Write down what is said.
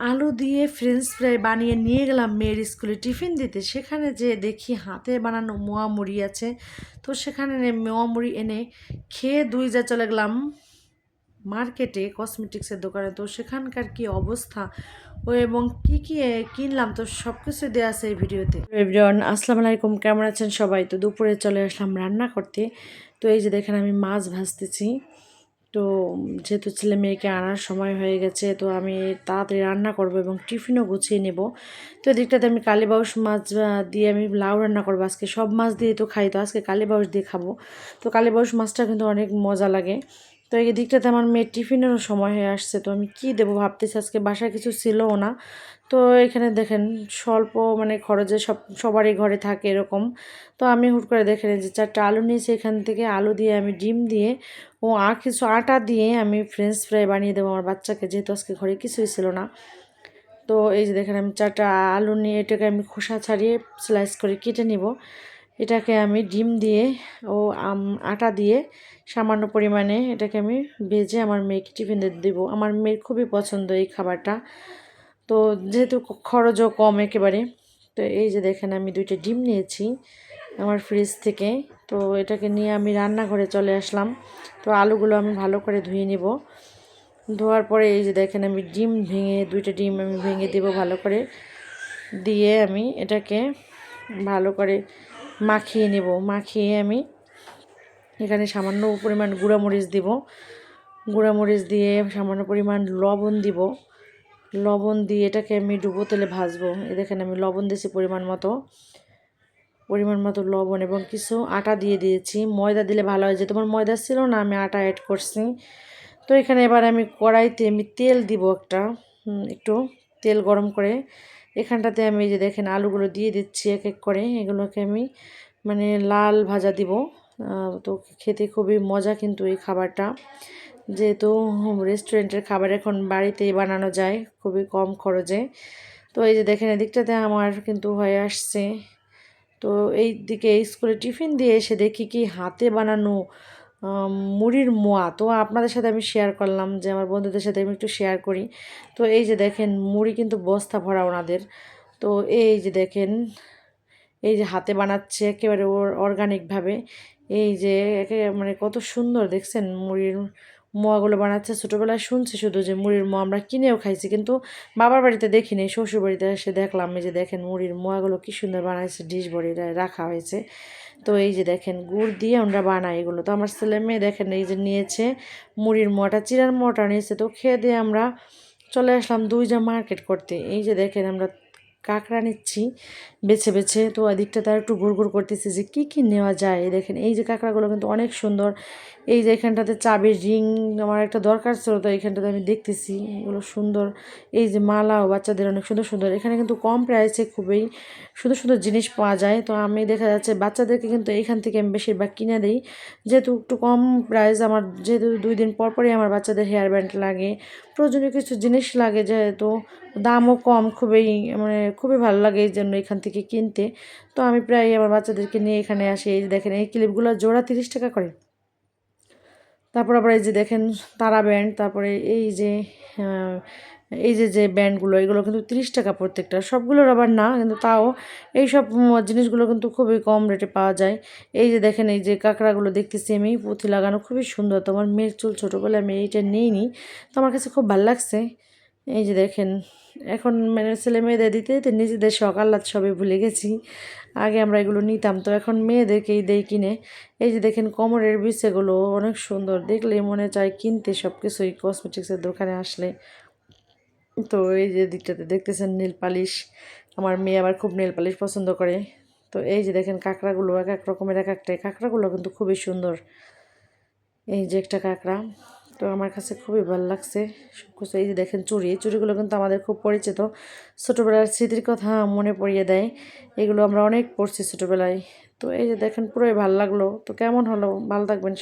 আলু দিয়ে French fry বানিয়ে নিয়ে গেলাম মেয়ের স্কুলে টিফিন দিতে। সেখানে যে দেখি হাতে বানানো মোয়া মুড়ি আছে। তো সেখানে মোয়া মুড়ি এনে খেয়ে দুই যা চলে গেলাম মার্কেটে কসমেটিক্সের দোকানে। তো সেখানকার কি অবস্থা ও এবং কি কি কিনলাম তো সব কিছু দেওয়া আছে এই ভিডিওতে। এভরিওয়ান আসসালামু আলাইকুম, কেমন আছেন সবাই? তো দুপুরে চলে আসলাম রান্না করতে। তো এই যে দেখেন আমি মাছ ভাজতেছি। তো যেহেতু ছেলে মেয়েকে আনার সময় হয়ে গেছে, তো আমি তাড়াতাড়ি রান্না করব এবং টিফিনও গুছিয়ে নেব। তো এদিকটাতে আমি কালীবাউস মাছ দিয়ে আমি লাউ রান্না করব আজকে। সব মাছ দিয়ে তো খাই, তো আজকে কালীবাউস দিয়ে খাব। তো কালীবাউস মাছটা কিন্তু অনেক মজা লাগে। তো এই দিকটাতে আমার মেয়ের টিফিনেরও সময় হয়ে আসছে, তো আমি কি দেবো ভাবতেছি, আজকে বাসায় কিছু ছিলও না। তো এখানে দেখেন স্বল্প মানে খরচে সব, সবারই ঘরে থাকে এরকম। তো আমি হুট করে দেখে নিই যে চারটা আলু নিয়েছি, এখান থেকে আলু দিয়ে আমি ডিম দিয়ে ও আর কিছু আটা দিয়ে আমি ফ্রেঞ্চ ফ্রাই বানিয়ে দেবো আমার বাচ্চাকে, যেহেতু আজকে ঘরে কিছুই ছিল না। তো এই যে দেখেন আমি চারটা আলু নিয়ে এটাকে আমি খোসা ছাড়িয়ে স্লাইস করে কেটে নিব। এটাকে আমি ডিম দিয়ে ও আটা দিয়ে সামান্য পরিমাণে এটাকে আমি ভেজে আমার মেয়েকে টিফিনে দেবো। আমার মেয়ের খুবই পছন্দ এই খাবারটা। তো যেহেতু খরচও কম একেবারে, তো এই যে দেখেন আমি দুইটা ডিম নিয়েছি আমার ফ্রিজ থেকে। তো এটাকে নিয়ে আমি রান্নাঘরে চলে আসলাম। তো আলুগুলো আমি ভালো করে ধুয়ে নিব। ধোয়ার পরে এই যে দেখেন আমি ডিম ভেঙে, দুইটা ডিম আমি ভেঙে দেব ভালো করে। দিয়ে আমি এটাকে ভালো করে মাখিয়ে নেব। মাখিয়ে আমি এখানে সামান্য পরিমাণ গুঁড়ামরিচ দিব। গুঁড়ামরিচ দিয়ে সামান্য পরিমাণ লবণ দিব। লবণ দিয়ে এটাকে আমি ডুবো তেলে ভাজবো। এ দেখেন আমি লবণ দিয়েছি পরিমাণ মতো। পরিমাণ মতো লবণ এবং কিছু আটা দিয়ে দিয়েছি। ময়দা দিলে ভালো হয় যে তোমার ময়দা ছিল না, আমি আটা অ্যাড করছি। তো এখানে এবার আমি কড়াইতে আমি তেল দিব একটা। একটু তেল গরম করে এখানটাতে আমি যে দেখেন আলুগুলো দিয়ে দিচ্ছি এক এক করে। এগুলোকে আমি মানে লাল ভাজা দিব। তো খেতে খুবই মজা কিন্তু এই খাবারটা। যেহেতু রেস্টুরেন্টের খাবার এখন বাড়িতেই বানানো যায় খুবই কম খরচে। তো এই যে দেখেন এদিকটাতে আমার কিন্তু হয়ে আসছে। তো এই দিকে স্কুলে টিফিন দিয়ে এসে দেখি কি হাতে বানানো মুড়ির মোয়া। তো আপনাদের সাথে আমি শেয়ার করলাম যে, আমার বন্ধুদের সাথে আমি একটু শেয়ার করি। তো এই যে দেখেন, মুড়ি কিন্তু বস্তা ভরা ওনাদের। তো এই যে দেখেন, এই যে হাতে বানাচ্ছে একেবারে অর্গানিকভাবে এই যে একে মানে কত সুন্দর, দেখছেন? মুড়ির মোয়াগুলো বানাচ্ছে, ছোটোবেলায় শুনছি শুধু যে মুড়ির মোয়া আমরা কিনেও খাইছি, কিন্তু বাবার বাড়িতে দেখিনি শ্বশুর বাড়িতে এসে দেখলাম, এই যে দেখেন মুড়ির মোয়াগুলো কী সুন্দর বানাইছে, ডিশ ভরে রাখা হয়েছে। তো এই যে দেখেন গুড় দিয়ে আমরা বানাই এগুলো। তো আমার ছেলে মেয়ে দেখেন এই যে নিয়েছে মুড়ির মোয়াটা চিরার মোয়াটা নিয়েছে। তো খেয়ে দিয়ে আমরা চলে আসলাম দুই যা মার্কেট করতে। এই যে দেখেন আমরা কাঁকড়া নিচ্ছি বেছে বেছে। তো ওদিকটা তার একটু ঘুর ঘুর করতেছি যে কী কী নেওয়া যায়। দেখেন এই যে কাঁকড়াগুলো কিন্তু অনেক সুন্দর। এই যে এখানটাতে চাবির রিং আমার একটা দরকার ছিল, তো এইখানটাতে আমি দেখতেছি এগুলো সুন্দর। এই যে মালাও বাচ্চাদের অনেক সুন্দর সুন্দর। এখানে কিন্তু কম প্রাইসে খুবই সুন্দর সুন্দর জিনিস পাওয়া যায়। তো আমি দেখা যাচ্ছে বাচ্চাদেরকে কিন্তু এইখান থেকে আমি বেশিরভাগ কিনে দিই। যেহেতু একটু কম প্রাইস আমার, যেহেতু দুই দিন পর পরই আমার বাচ্চাদের হেয়ার ব্যান্ড লাগে, প্রয়োজনীয় কিছু জিনিস লাগে যেহেতু দামও কম, খুবই মানে খুবই ভালো লাগে এই জন্য এখান থেকে কিনতে। তো আমি প্রায় আমার বাচ্চাদেরকে নিয়ে এখানে আসি। এই দেখেন, এই ক্লিপগুলো জোড়া তিরিশ টাকা করে। তারপর আবার এই যে দেখেন তারা ব্যান্ড তারপরে এই যে এই যে যে ব্যান্ডগুলো এগুলো কিন্তু তিরিশ টাকা প্রত্যেকটা। সবগুলোর আবার না, কিন্তু তাও এই সব জিনিসগুলো কিন্তু খুবই কম রেটে পাওয়া যায়। এই যে দেখেন, এই যে কাঁকড়াগুলো দেখতেছি আমি, পুঁথি লাগানো খুবই সুন্দর। তোমার মেয়ের চুল ছোটোবেলায় আমি এইটা নিইনি। তো আমার কাছে খুব ভালো লাগছে। এই যে দেখেন, এখন মানে ছেলে মেয়েদের দিতে দিতে নিজেদের আহ্লাদ সবই ভুলে গেছি। আগে আমরা এগুলো নিতাম, তো এখন মেয়েদেরকেই দেই কিনে। এই যে দেখেন, কোমরের বিছেগুলো অনেক সুন্দর, দেখলে মনে চায় কিনতে সব কিছুই কসমেটিক্সের দোকানে আসলে। তো এই যে দিকটাতে দেখতেছেন নীল পালিশ, আমার মেয়ে আবার খুব নীল পালিশ পছন্দ করে। তো এই যে দেখেন, কাঁকড়াগুলো এক এক রকমের, এক একটা কাঁকড়াগুলো কিন্তু খুবই সুন্দর। এই যে একটা কাঁকড়া। তো আমার কাছে খুবই ভালো লাগছে। সব কিছু এই যে দেখেন চুরি, এই চুড়িগুলো কিন্তু আমাদের খুব পরিচিত। ছোটোবেলার স্মৃতির কথা মনে পড়িয়ে দেয়। এগুলো আমরা অনেক পড়ছি ছোটোবেলায়। তো এই যে দেখেন পুরোই ভালো লাগল। তো কেমন হলো? ভালো থাকবেন